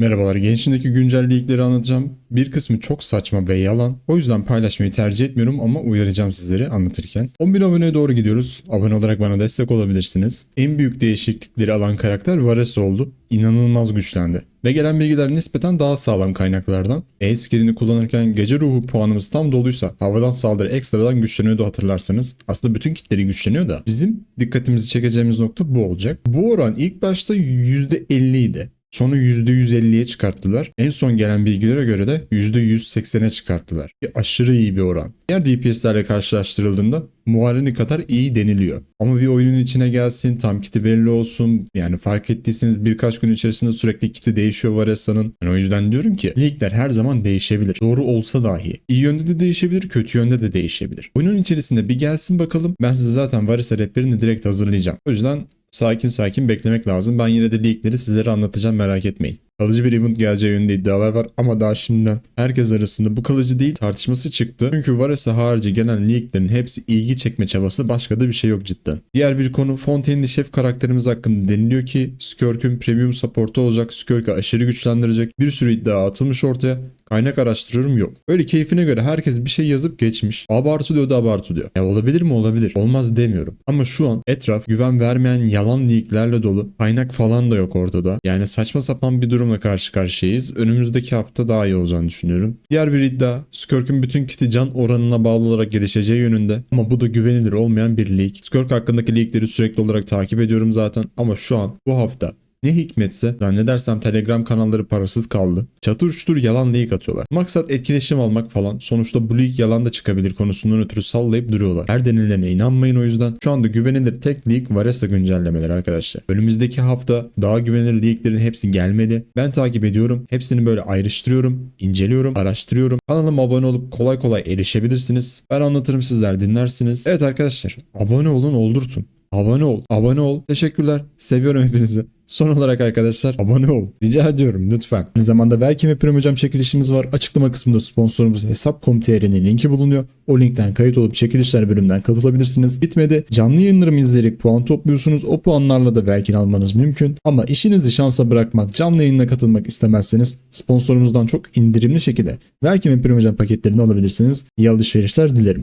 Merhabalar, gençliğindeki güncellikleri anlatacağım. Bir kısmı çok saçma ve yalan. O yüzden paylaşmayı tercih etmiyorum ama uyaracağım sizleri anlatırken. 10.000 aboneye doğru gidiyoruz. Abone olarak bana destek olabilirsiniz. En büyük değişiklikleri alan karakter Vares oldu. İnanılmaz güçlendi. Ve gelen bilgiler nispeten daha sağlam kaynaklardan. E-skillini kullanırken gece ruhu puanımız tam doluysa havadan saldırı ekstradan güçleniyordu hatırlarsanız. Aslında bütün kitleri güçleniyor da bizim dikkatimizi çekeceğimiz nokta bu olacak. Bu oran ilk başta %50 idi. Sonra %150'ye çıkarttılar. En son gelen bilgilere göre de %180'e çıkarttılar. Bir aşırı iyi bir oran. Diğer DPS'lerle karşılaştırıldığında Muharreni kadar iyi deniliyor. Ama bir oyunun içine gelsin, tam kiti belli olsun. Yani fark ettiyseniz birkaç gün içerisinde sürekli kiti değişiyor Varessa'nın. Yani o yüzden diyorum ki ligler her zaman değişebilir. Doğru olsa dahi. İyi yönde de değişebilir, kötü yönde de değişebilir. Oyunun içerisinde bir gelsin bakalım. Ben size zaten Varessa rehberini direkt hazırlayacağım. O yüzden sakin sakin beklemek lazım. Ben yine de leakleri sizlere anlatacağım merak etmeyin. Kalıcı bir event geleceği yönünde iddialar var ama daha şimdiden herkes arasında bu kalıcı değil tartışması çıktı. Çünkü Varese harici gelen leaklerin hepsi ilgi çekme çabası başka da bir şey yok cidden. Diğer bir konu Fontaine'li şef karakterimiz hakkında deniliyor ki Skirk'ün premium supportu olacak. Skirk'ı aşırı güçlendirecek. Bir sürü iddia atılmış ortaya. Kaynak araştırıyorum yok. Öyle keyfine göre herkes bir şey yazıp geçmiş. Abartı diyor da abartı diyor. Ya olabilir mi olabilir. Olmaz demiyorum. Ama şu an etraf güven vermeyen yalan leaklerle dolu. Kaynak falan da yok ortada. Yani saçma sapan bir durumla karşı karşıyayız. Önümüzdeki hafta daha iyi olacağını düşünüyorum. Diğer bir iddia Skirk'ün bütün kiti can oranına bağlı olarak gelişeceği yönünde. Ama bu da güvenilir olmayan bir leak. Skirk hakkındaki leakleri sürekli olarak takip ediyorum zaten. Ama şu an bu hafta ne hikmetse zannedersem Telegram kanalları parasız kaldı. Çatır uçtur yalan leak atıyorlar. Maksat etkileşim almak falan. Sonuçta bu leak yalan da çıkabilir konusundan ötürü sallayıp duruyorlar. Her denilene inanmayın o yüzden. Şu anda güvenilir tek leak Varesa güncellemeleri arkadaşlar. Önümüzdeki hafta daha güvenilir leaklerin hepsi gelmeli. Ben takip ediyorum. Hepsini böyle ayrıştırıyorum, inceliyorum, araştırıyorum. Kanalıma abone olup kolay kolay erişebilirsiniz. Ben anlatırım sizler dinlersiniz. Evet arkadaşlar abone olun oldurtun. Abone ol. Abone ol. Teşekkürler. Seviyorum hepinizi. Son olarak arkadaşlar abone ol. Rica ediyorum lütfen. Aynı zamanda belki ve Prem Hocam çekilişimiz var. Açıklama kısmında sponsorumuz Hesap.com.tr'nin linki bulunuyor. O linkten kayıt olup çekilişler bölümünden katılabilirsiniz. Bitmedi. Canlı yayınlarımı izleyerek puan topluyorsunuz. O puanlarla da belki almanız mümkün. Ama işinizi şansa bırakmak, canlı yayına katılmak istemezseniz sponsorumuzdan çok indirimli şekilde belki ve Prem Hocam paketlerini alabilirsiniz. İyi alışverişler dilerim.